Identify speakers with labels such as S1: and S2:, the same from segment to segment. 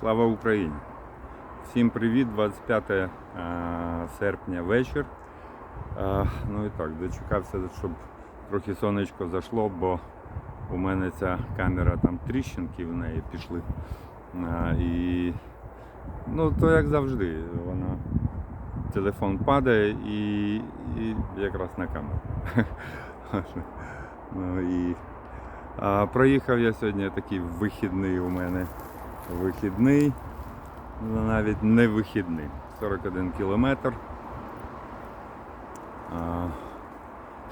S1: Слава Україні! Всім привіт! 25 е, серпня вечір. Е, Ну і так, дочекався, щоб трохи сонечко зайшло, бо у мене ця камера там тріщинки в неї пішли. Е, І ну то як завжди, вона телефон падає і, і якраз на камеру. Ну і проїхав я сьогодні такий вихідний у мене. Вихідний, ну, навіть не вихідний. 41 кілометр.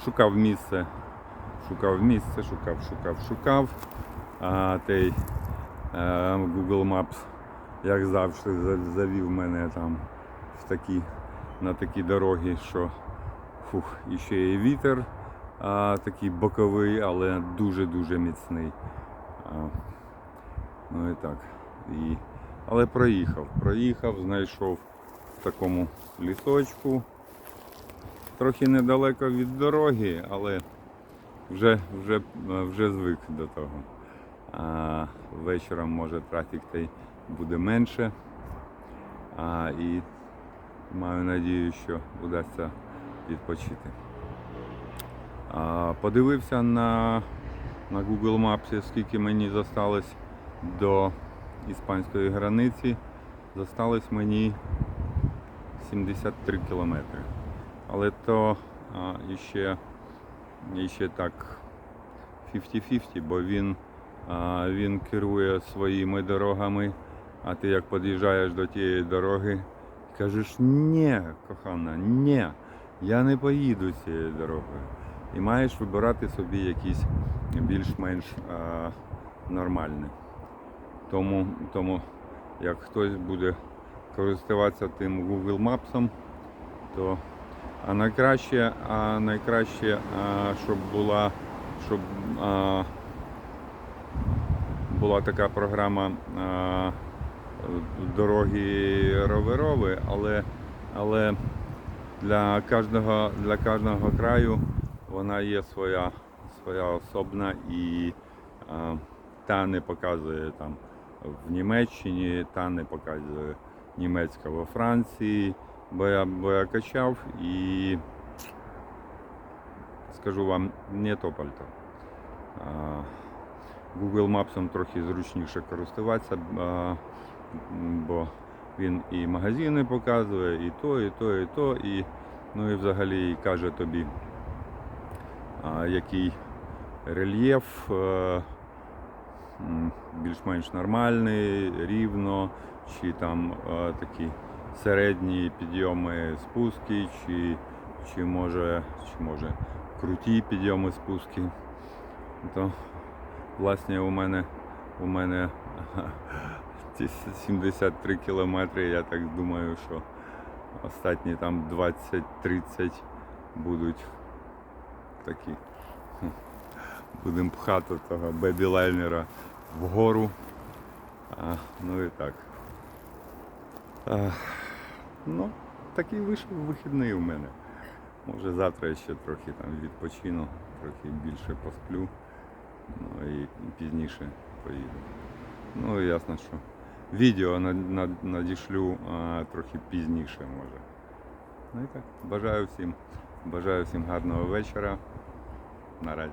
S1: Шукав місце, шукав місце, шукав, шукав, шукав. А той е, Google Maps, як завжди, завів мене там в такі, на такі дороги, що фух, і ще є вітер а, такий боковий, але дуже-дуже міцний. А, ну і так. І... Але проїхав. Проїхав, знайшов в такому лісочку. Трохи недалеко від дороги, але вже, вже, вже звик до того. А, вечором може трафік та буде менше. А, і маю надію, що вдасться відпочити. А, Подивився на, на Google Maps, скільки мені зосталось до іспанської границі. Зосталось мені 73 кілометри. Але то а, іще, іще так 50-50, бо він, а, він керує своїми дорогами, а ти як під'їжджаєш до тієї дороги, кажеш, ні, кохана, ні, я не поїду цією дорогою. І маєш вибирати собі якісь більш-менш нормальні. Тому, тому як хтось буде користуватися тим Google Maps, то а найкраще, а найкраще, а, щоб була, щоб а, була така програма а, дороги роверові, але, але для кожного, для кожного краю вона є своя, своя особна і а, та не показує там в Німеччині, та не показує німецька во Франції, бо я, бо я качав і скажу вам, не то пальто. Google Maps трохи зручніше користуватися, бо він і магазини показує, і то, і то, і то, і, ну і взагалі каже тобі, який рельєф е, більш-менш нормальний, рівно, чи там е, такі середні підйоми спуски, чи, чи, може, чи може круті підйоми спуски. То, власне, у мене, у мене ці 73 кілометри, я так думаю, що останні там 20-30 будуть такі. Будемо пхати того бебі-лайнера вгору. А, ну і так. А, ну, такий вийшов вихідний у мене. Може завтра я ще трохи там відпочину, трохи більше посплю. Ну і пізніше поїду. Ну ясно, що відео над- над- надішлю а, трохи пізніше може. Ну і так. Бажаю всім, бажаю всім гарного вечора. Наразі.